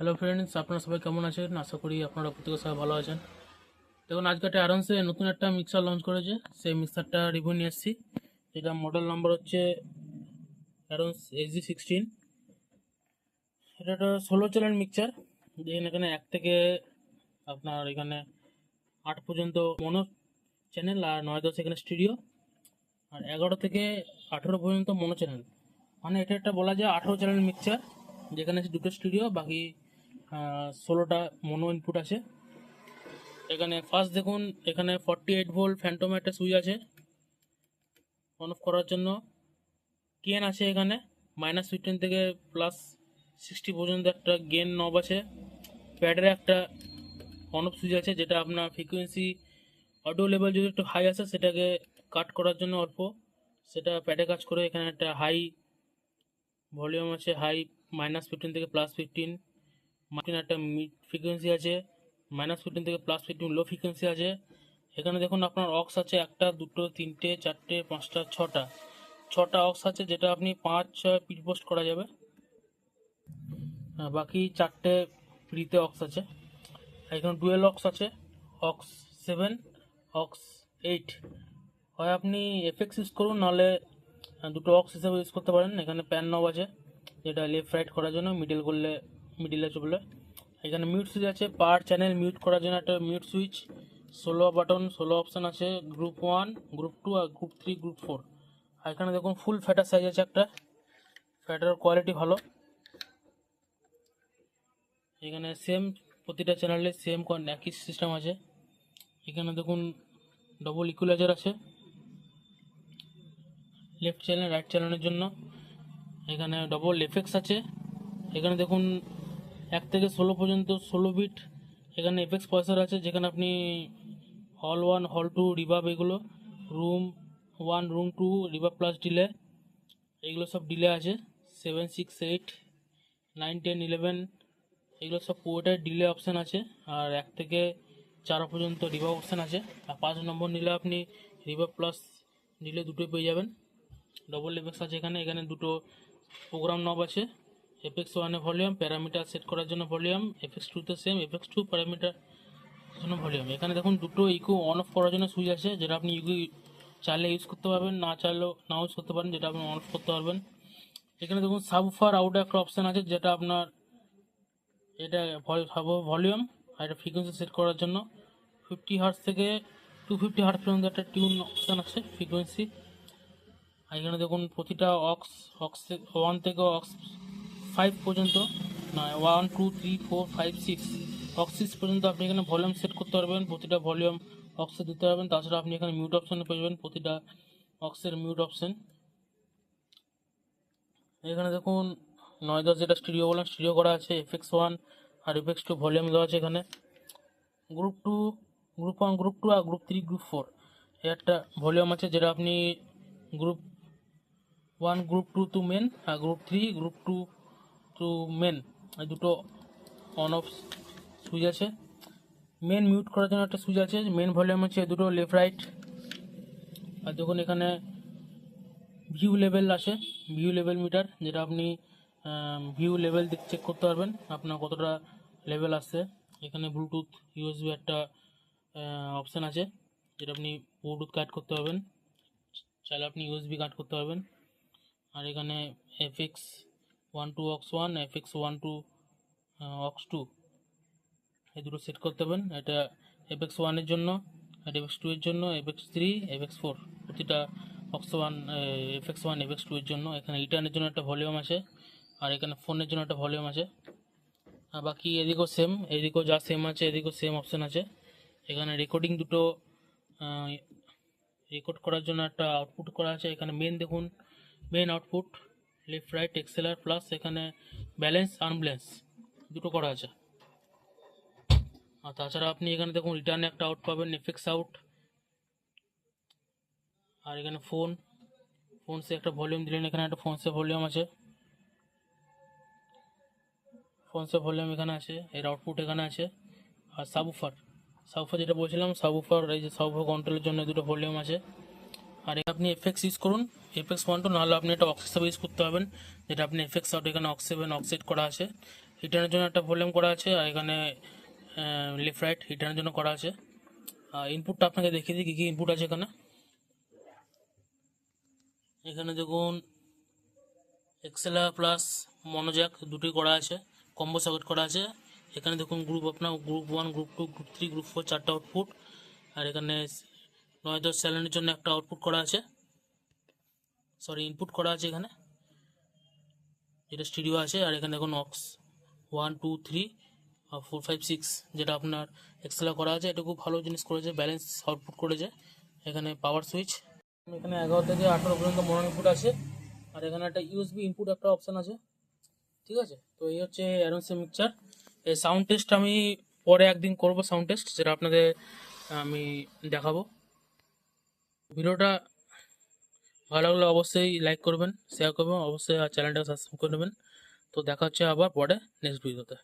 Hello friends আপনারা সবাই কেমন আছেন? আশা করি আপনারা প্রত্যেকে সবাই ভালো আছেন। দেখুন, আজকে একটা অ্যারন্সে নতুন একটা মিক্সার লঞ্চ করেছে। সেই মিক্সারটা রিভিউ নিয়ে এসেছি। যেটা মডেল নাম্বার হচ্ছে অ্যারন্স এসজি সিক্সটিন এটা একটা ষোলো চ্যানেল মিক্সার যেখানে এখানে এক থেকে আপনার এখানে আট পর্যন্ত মনো চ্যানেল আর নয় দশ এখানে স্টুডিও আর এগারো থেকে আঠেরো পর্যন্ত মনো চ্যানেল মানে এটা একটা বলা যায় আঠেরো চ্যানেল মিক্সচার যেখানে আছে দুটো স্টুডিও বাকি ষোলোটা মনো ইনপুট আছে। এখানে ফার্স্ট দেখুন, এখানে ফর্টি এইট ভোল্ট ফ্যান্টম একটা সুইচ আছে। অন অফ করার জন্য কেন আছে এখানে। মাইনাস ফিফটিন থেকে প্লাস সিক্সটি পর্যন্ত একটা গেন নব আছে। প্যাডের একটা অন অফ সুইচ আছে, যেটা আপনার ফ্রিকোয়েন্সি অডিও লেভেল যদি একটু হাই আসে, সেটাকে কাট করার জন্য অল্প। সেটা প্যাডে কাজ করে, এখানে একটা হাই ভলিউম আছে হাই মাইনাস ফিফটিন থেকে প্লাস ফিফটিন মার্টিন একটা মিড ফ্রিকোয়েন্সি আছে মাইনাস ফিফটিন থেকে প্লাস ফিফটিন লো ফ্রিকোয়েন্সি আছে। এখানে দেখুন আপনার অক্স আছে একটা, দুটো, তিনটে, চারটে, পাঁচটা, ছটা। ছটা অক্স আছে যেটা আপনি পাঁচ, ছয় পিট পোস্ট করা যাবে। বাকি চারটে ফ্রিতে অক্স আছে। এখানে ডুয়েল অক্স আছে অক্স সেভেন অক্স এইট হয় আপনি এফএক্স ইউজ করুন, নাহলে দুটো অক্স হিসেবে ইউজ করতে পারেন। এখানে প্যান নব আছে, যেটা লেফট রাইট করার জন্য মিডল করলে মিডিলে চলবে এখানে মিউট সুইচ আছে। পার চ্যানেল মিউট করার জন্য একটা মিউট সুইচ ষোলো বাটন ষোলো অপশান আছে। গ্রুপ ওয়ান গ্রুপ টু আর গ্রুপ থ্রি গ্রুপ ফোর আর এখানে দেখুন ফুল ফ্যাটার সাইজ আছে একটা। ফ্যাটার কোয়ালিটি ভালো। এখানে সেম প্রতিটা চ্যানেলে সেম একই সিস্টেম আছে। এখানে দেখুন ডবল ইকুলাইজার আছে। লেফট চ্যানেল রাইট চ্যানেলের জন্য। এখানে ডবল এফেক্স আছে। এখানে দেখুন এক থেকে ষোলো পর্যন্ত ষোলো বিট এখানে এফেক্স পয়সার আছে, যেখানে আপনি হল ওয়ান হল টু রিভাব এগুলো room one room two reverb plus delay এগুলো সব ডিলে আছে। Seven six eight nine ten eleven এগুলো সব পুরোটাই ডিলে অপশান আছে। আর এক থেকে চার পর্যন্ত রিভাব অপশান আছে। আর পাঁচ নম্বর নিলে আপনি রিভাব প্লাস ডিলে দুটোই পেয়ে যাবেন। ডবল এফেক্স আছে এখানে এখানে দুটো প্রোগ্রাম নব আছে। এফেক্স ওয়ানে ভলিউম প্যারামিটার সেট করার জন্য ভলিউম এফেক্স টুতে সেম এফএক্স টু প্যারামিটার জন্য ভলিউম এখানে দেখুন দুটো ইকো অন অফ করার জন্য সুইচ আছে, যেটা আপনি ইকো চাইলে ইউজ করতে পারবেন, না চাইলেও নাও ইউজ করতে পারেন, যেটা আপনি অন অফ করতে পারবেন। এখানে দেখুন সাবফার আউট একটা অপশান আছে, যেটা আপনার এটা ভলিউম আর এটা ফ্রিকোয়েন্সি সেট করার জন্য। ফিফটি হার্স থেকে টু ফিফটি হার্স পর্যন্ত একটা টিউন অপশান আছে ফ্রিকোয়েন্সি আর এখানে দেখুন প্রতিটা অক্স অক্স ওয়ান থেকে অক্স ফাইভ পর্যন্ত, না one two three four five six aux six পর্যন্ত আপনি এখানে ভলিউম সেট করতে পারবেন, প্রতিটা ভলিউম অক্সে দিতে পারবেন। তাছাড়া আপনি এখানে মিউট অপশানে পেয়ে যাবেন, প্রতিটা অক্সের মিউট অপশান এখানে দেখুন নয় দশ যেটা স্টুডিও বললাম স্টুডিও করা আছে এফএক্স ওয়ান আর এফএক্স টু ভলিউম দেওয়া আছে এখানে। Group two group one group two আর গ্রুপ থ্রি গ্রুপ ফোর একটা ভলিউম আছে যেটা আপনি group one group two to main R group three group two to main দুটো অন অফ সুইচ আছে। মেন মিউট করার জন্য একটা সুইচ আছে মেন ভলিউম হচ্ছে দুটো লেফট রাইট আর দেখুন এখানে ভিউ লেভেল আছে ভিউ লেভেল মিটার যেটা আপনি ভিউ লেভেল দিক চেক করতে পারবেন, আপনার কতটা লেভেল আসছে। এখানে ব্লুটুথ ইউএসবি একটা অপশান আছে, যেটা আপনি ব্লুটুথ কাট করতে পারবেন। চাইলে আপনি ইউএসবি কাট করতে পারবেন। আর এখানে FX one two aux one FX one two aux two এই দুটো সেট করতে পারবেন এটা এফএক্স ওয়ানের জন্য, আর এফএক্স টু এর জন্য এফএক্স থ্রি এফএক্স ফোর প্রতিটা aux one FX one FX two এর জন্য। এখানে রিটার্নের জন্য একটা ভলিউম আছে আর এখানে ফোনের জন্য একটা ভলিউম আছে আর বাকি এদিকেও সেম এদিকেও যা সেম আছে, এদিকেও সেম অপশান আছে। এখানে রেকর্ডিং দুটো রেকর্ড করার জন্য একটা আউটপুট করা আছে। এখানে মেন দেখুন main output left right, XLR plus, এখানে ব্যালেন্স, আনব্যালেন্স, দুটো করা আছে। আর তাছাড়া আপনি এখানে দেখুন, রিটার্নে একটা আউট পাবেন এফেক্স আউট। আর এখানে ফোন ফোনসে একটা ভলিউম দিলেন, এখানে একটা ফোনসে ভলিউম আছে। ফোনসে ভলিউম এখানে আছে, এর আউটপুট এখানে আছে। আর সাবুফার সাবুফার যেটা বলছিলাম সাবুফার এই যে সাবুফার কন্ট্রোলের জন্য দুটো ভলিউম আছে। আর আপনি এফএক্স ইউজ করুন এফএক্স ওয়ান টু নাহলে আপনি এটা অক্স হিসাবে ইউজ করতে পারবেন। যেটা আপনি এফএক্স আউট এখানে অক্স সেভেন অক্সেট করা আছে। হিটারের জন্য একটা ভলিউম করা আছে, আর এখানে লেফট রাইট হিটারের জন্য করা আছে। আর ইনপুটটা আপনাকে দেখিয়ে দিই, কী কী ইনপুট আছে এখানে। এখানে দেখুন এক্সেলা প্লাস মনোজ্যাক দুটি করা আছে কম্বো সকেট করা আছে। এখানে দেখুন গ্রুপ আপনার group one group two group three group four চারটা আউটপুট আর এখানে নয় দশ স্যালেনের জন্য একটা আউটপুট করা আছে। সরি ইনপুট করা আছে এখানে। যেটা স্টুডিও আছে, আর এখানে দেখুন অক্স ওয়ান টু থ্রি আর ফোর ফাইভ সিক্স যেটা আপনার এক্সেলা করা আছে। এটা খুব ভালো জিনিস করেছে ব্যালেন্স আউটপুট করেছে। এখানে পাওয়ার সুইচ এখানে এগারো থেকে আঠারো পর্যন্ত মনো ইনপুট আছে। আর এখানে একটা ইউএসবি ইনপুট একটা অপশান আছে। ঠিক আছে? তো এই হচ্ছে অ্যারোসে মিক্সচার এই সাউন্ড টেস্ট আমি পরে একদিন করব সাউন্ড টেস্ট যেটা আপনাদের আমি দেখাবো। ভিডিওটা ভালো লাগলে অবশ্যই লাইক করবেন শেয়ার করবেন, অবশ্যই চ্যানেলটা সাবস্ক্রাইব করে নেবেন। তো দেখা হচ্ছে আবার পরে নেক্সট ভিডিওতে